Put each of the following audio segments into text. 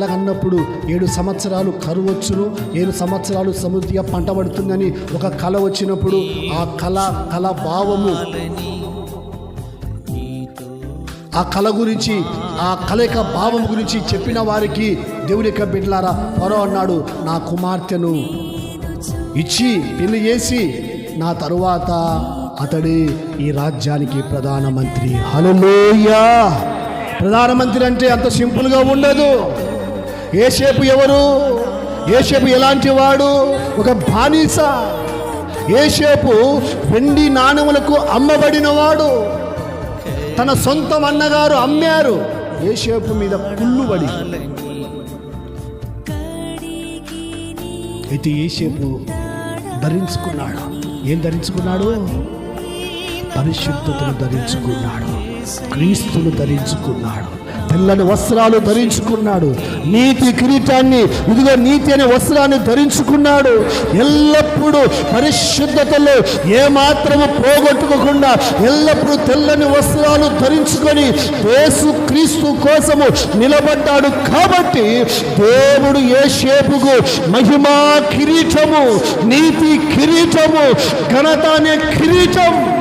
కలగన్నప్పుడు ఏడు సంవత్సరాలు కరువు వచ్చును ఏడు సంవత్సరాలు సమృద్ధిగా పంట పడుతుందని ఒక కళ వచ్చినప్పుడు ఆ కళ కళ భావము ఆ కళ గురించి ఆ కళ యొక్క భావం గురించి చెప్పిన వారికి దేవుని యొక్క బిడ్డలారా పొర అన్నాడు నా కుమార్తెను ఇచ్చి పెళ్ళి చేసి నా తరువాత అతడే ఈ రాజ్యానికి ప్రధానమంత్రి హలోయా ప్రధానమంత్రి అంటే అంత సింపుల్గా ఉండదు. ఏసేపు ఎవరు? ఏసేపు ఎలాంటి వాడు? ఒక బానిస. ఏసేపు వెండి నాణములకు అమ్మబడినవాడు తన సొంత అన్నగారు అమ్మారు. ఏసేపు మీద కుళ్ళుబడి అయితే ఏసేపు ధరించుకున్నాడు? ఏం ధరించుకున్నాడు? పరిశుద్ధతను ధరించుకున్నాడు. క్రీస్తును ధరించుకున్నాడు. తెల్లని వస్త్రాలు ధరించుకున్నాడు. నీతి కిరీటాన్ని ఇదిగో నీతి అనే వస్త్రాన్ని ధరించుకున్నాడు. ఎల్లప్పుడూ పరిశుద్ధతలో ఏమాత్రము పోగొట్టుకోకుండా ఎల్లప్పుడూ తెల్లని వస్త్రాలు ధరించుకొని యేసు క్రీస్తు కోసము నిలబడ్డాడు కాబట్టి దేవుడు ఏ షేపుకు మహిమా కిరీటము నీతి కిరీటము ఘనత అనే కిరీటం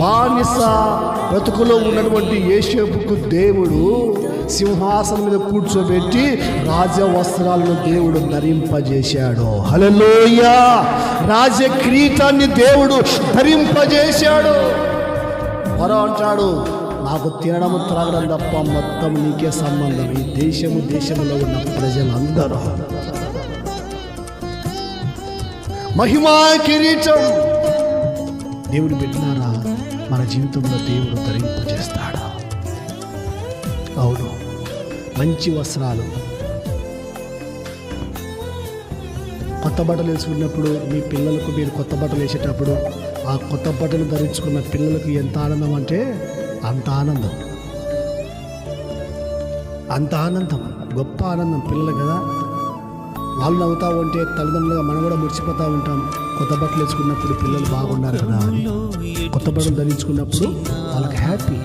బానిస బ్రతుకులో ఉన్నటువంటి యేషేపుకు దేవుడు సింహాసనం మీద కూర్చోబెట్టి రాజ వస్త్రాలను దేవుడు ధరింపజేశాడు. హలోయ రాజ కిరీటాన్ని దేవుడు ధరింపజేశాడు. మరో అంటాడు నాకు తినడం త్రాగడం తప్ప మొత్తం నీకే సంబంధం. ఈ దేశము దేశంలో ఉన్న ప్రజలందరూ. మహిమా కిరీటం దేవుడు పెట్టినారా? మన జీవితంలో దేవుడు ధరింపజేస్తాడు అవును. మంచి వస్త్రాలు. కొత్త బట్టలు వేసుకున్నప్పుడు మీ పిల్లలకు మీరు కొత్త బట్టలు వేసేటప్పుడు ఆ కొత్త బట్టలు ధరించుకున్న పిల్లలకు ఎంత ఆనందం అంటే అంత ఆనందం. అంత ఆనందం. గొప్ప ఆనందం పిల్లలు కదా. వాళ్ళు నవ్వుతా ఉంటే తల్లిదండ్రులుగా మనం కూడా మురిసిపోతూ ఉంటాం. కొత్త బట్టలు వేసుకున్నప్పుడు పిల్లలు బాగున్నారు కదా కొత్త బట్టలు ధరించుకున్నప్పుడు వాళ్ళకి హ్యాపీ